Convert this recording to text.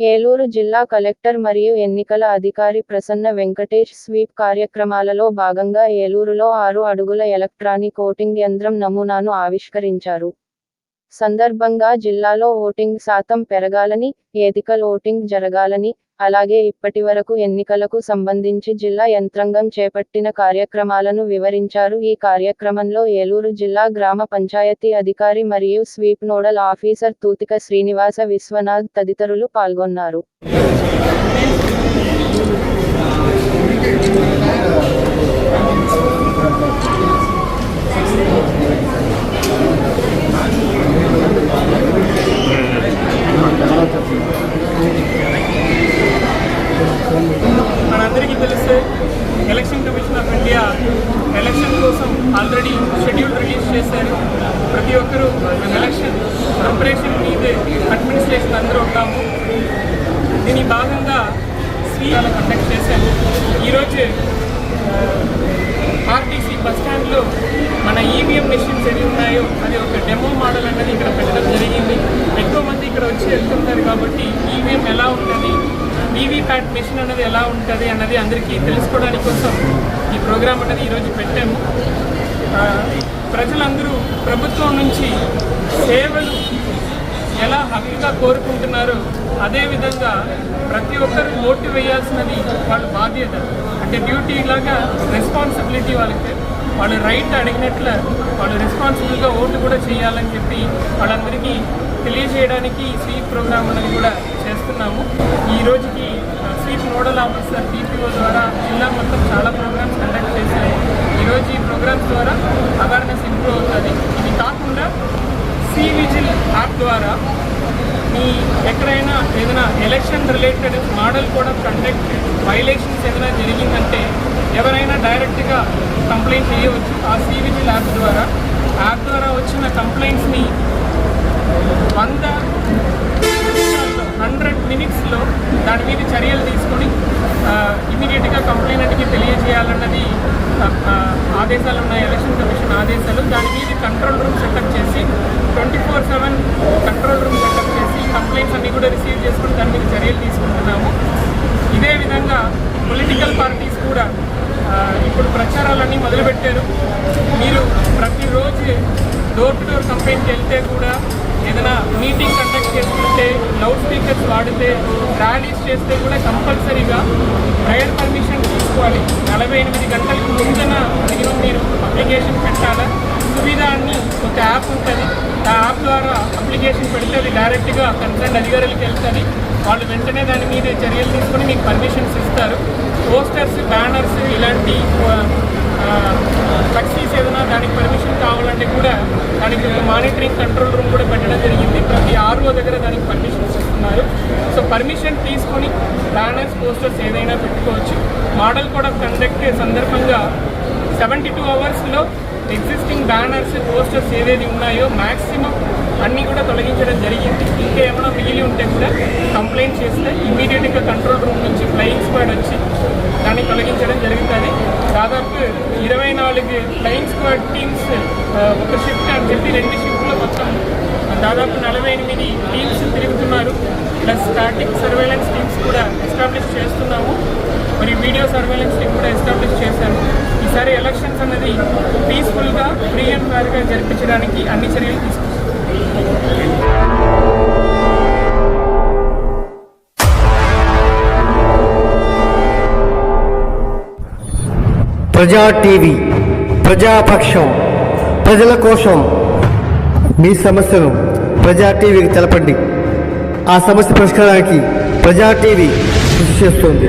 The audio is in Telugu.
ఏలూరు జిల్లా కలెక్టర్ మరియు ఎన్నికల అధికారి ప్రసన్న వెంకటేష్ స్వీప్ కార్యక్రమాలలో భాగంగా ఏలూరులో ఆరు అడుగుల ఎలక్ట్రానిక్ ఓటింగ్ యంత్రం నమూనాను ఆవిష్కరించారు. సందర్భంగా జిల్లాలో ఓటింగ్ శాతం పెరగాలని ఎథికల్ ఓటింగ్ జరగాలని అలాగే ఇప్పటివరకు ఎన్నికలకు సంబంధించి జిల్లా యంత్రాంగం చేపట్టిన కార్యక్రమాలను వివరించారు. ఈ కార్యక్రమంలో ఏలూరు జిల్లా గ్రామ పంచాయతీ అధికారి మరియు SVEEP nodal officer Thuthika Srinivasa Viswanath తదితరులు పాల్గొన్నారు. అందరికీ తెలిస్తే election commission of India election కోసం ఆల్రెడీ షెడ్యూల్ రిలీజ్ చేశారు. ప్రతి ఒక్కరూ ఎలక్షన్ ప్రిపరేషన్ మీదే అడ్మినిస్ట్రేషన్ అందరూ ఉంటాము దీని భాగంగా స్వీయాలు కండక్ట్ చేశాము ఈరోజు ఆర్టీసీ బస్ స్టాండ్లో మన ఈవీఎం మెషిన్స్ ఎన్ని ఉన్నాయో అది ఒక డెమో మోడల్ అనేది ఇక్కడ పెట్టడం జరిగింది ఎక్కువ మంది ఇక్కడ వచ్చి వెళ్తుంటారు కాబట్టి ఈవీఎం ఎలా ఉంటుంది కార్డ్ మెషిన్ అనేది ఎలా ఉంటుంది అన్నది అందరికీ తెలుసుకోవడానికి కోసం ఈ ప్రోగ్రాం అనేది ఈరోజు పెట్టాము. ప్రజలందరూ ప్రభుత్వం నుంచి సేవలు ఎలా హక్కుగా కోరుకుంటున్నారో అదేవిధంగా ప్రతి ఒక్కరు ఓటు వేయాల్సినది వాళ్ళ బాధ్యత. అంటే డ్యూటీ లాగా రెస్పాన్సిబిలిటీ వాళ్ళకి. వాళ్ళు రైట్ అడిగినట్ల వాళ్ళు రెస్పాన్సిబుల్గా ఓటు కూడా చేయాలని చెప్పి వాళ్ళందరికీ తెలియజేయడానికి ఈ స్వీప్ ప్రోగ్రామ్ అనేది కూడా చేస్తున్నాము. ఈ రోజుకి ఆ, మోడల్ నోడల్ ఆఫీసర్ టీపీఓ ద్వారా జిల్లా మొత్తం చాలా ప్రోగ్రామ్స్ కండక్ట్ చేశాయి ఈరోజు ఈ ప్రోగ్రామ్స్ ద్వారా అవేర్నెస్ ఇంప్రూవ్ అవుతుంది. ఇది కాకుండా సి విజిల్ యాప్ ద్వారా మీ ఎక్కడైనా ఏదైనా ఎలక్షన్ రిలేటెడ్ మోడల్ కూడా కండక్ట్ వైలేషన్స్ ఏదైనా జరిగిందంటే ఎవరైనా డైరెక్ట్గా కంప్లైంట్ చేయవచ్చు. ఆ సి విజిల్ యాప్ ద్వారా యాప్ ద్వారా వచ్చిన కంప్లైంట్స్ని వంద హండ్రెడ్ మినిట్స్లో దాని మీద చర్యలు తీసుకొని ఇమీడియట్గా కంప్లైంట్కి తెలియజేయాలన్నది ఆ, ఆ, ఆదేశాలు ఉన్నాయి ఎలక్షన్ కమిషన్ ఆదేశాలు. దాని మీద కంట్రోల్ రూమ్ సెటప్ చేసి twenty four seven control room setup చేసి కంప్లైంట్స్ అన్నీ కూడా రిసీవ్ చేసుకుని దాని మీద చర్యలు తీసుకుంటున్నాము. ఇదే విధంగా పొలిటికల్ పార్టీస్ కూడా ఇప్పుడు ప్రచారాలన్నీ మొదలుపెట్టారు. మీరు ప్రతిరోజు డోర్ టు డోర్ కంప్లైంట్కి వెళ్తే కూడా ఏదైనా మీటింగ్ కండక్ట్ చేసుకుంటే లౌడ్ స్పీకర్స్ వాడితే ర్యాలీస్ చేస్తే కూడా కంపల్సరీగా ప్రయర్ పర్మిషన్ తీసుకోవాలి నలభై ఎనిమిది గంటలకు ముందున మినిమం మీరు అప్లికేషన్ పెట్టాలా? సువిధ అని ఒక యాప్ ఉంటుంది. ఆ యాప్ ద్వారా అప్లికేషన్ పెడితే అది డైరెక్ట్గా కన్సర్న్ అధికారులకు వెళ్తుంది. వాళ్ళు వెంటనే దాని మీద చర్యలు తీసుకొని మీకు పర్మిషన్స్ ఇస్తారు. పోస్టర్స్ బ్యానర్స్ ఇలాంటి ఫ్లెక్సీస్ ఏదైనా దానికి పర్మిషన్ కావాలంటే కూడా దానికి మానిటరింగ్ కంట్రోల్ రూమ్ కూడా పెట్టడం జరిగింది. ప్రతి ఆర్ఓ దగ్గర దానికి పర్మిషన్స్ ఇస్తున్నారు. సో పర్మిషన్ తీసుకొని బ్యానర్స్ పోస్టర్స్ ఏదైనా పెట్టుకోవచ్చు. మోడల్ కూడా కండక్ట్ సందర్భంగా సెవెంటీ టూ అవర్స్లో ఎగ్జిస్టింగ్ బ్యానర్స్ పోస్టర్స్ ఏదేది ఉన్నాయో మ్యాక్సిమం అన్నీ కూడా తొలగించడం జరిగింది. ఇంకా ఏమైనా మిగిలి ఉంటే కూడా కంప్లైంట్ చేస్తే ఇమీడియట్గా కంట్రోల్ రూమ్ నుంచి ఫ్లయింగ్ స్క్వాడ్ వచ్చి దాన్ని తొలగించడం జరుగుతుంది. దాదాపు ఇరవై నాలుగు ఫ్లయింగ్ స్క్వాడ్ టీమ్స్ ఒక షిఫ్ట్ అని చెప్పి రెండు షిఫ్ట్లో మొత్తం దాదాపు నలభై ఎనిమిది టీమ్స్ తిరుగుతున్నారు. ప్లస్ స్టాటిక్ సర్వేలెన్స్ టీమ్స్ కూడా ఎస్టాబ్లిష్ చేస్తున్నాము. మరి వీడియో సర్వేలెన్స్ టీమ్ కూడా ఎస్టాబ్లిష్ చేశాము ఈసారి ఎలక్షన్స్ అనేది పీస్ఫుల్గా ఫ్రీ అండ్ ఫైర్గా జరిపించడానికి అన్ని చర్యలు తీసుకుంటాం. ప్రజా టీవీ ప్రజాపక్షం ప్రజల కోసం మీ సమస్యను ప్రజా టీవీకి తెలపండి. ఆ సమస్య పరిష్కారానికి ప్రజా టీవీ కృషి చేస్తుంది.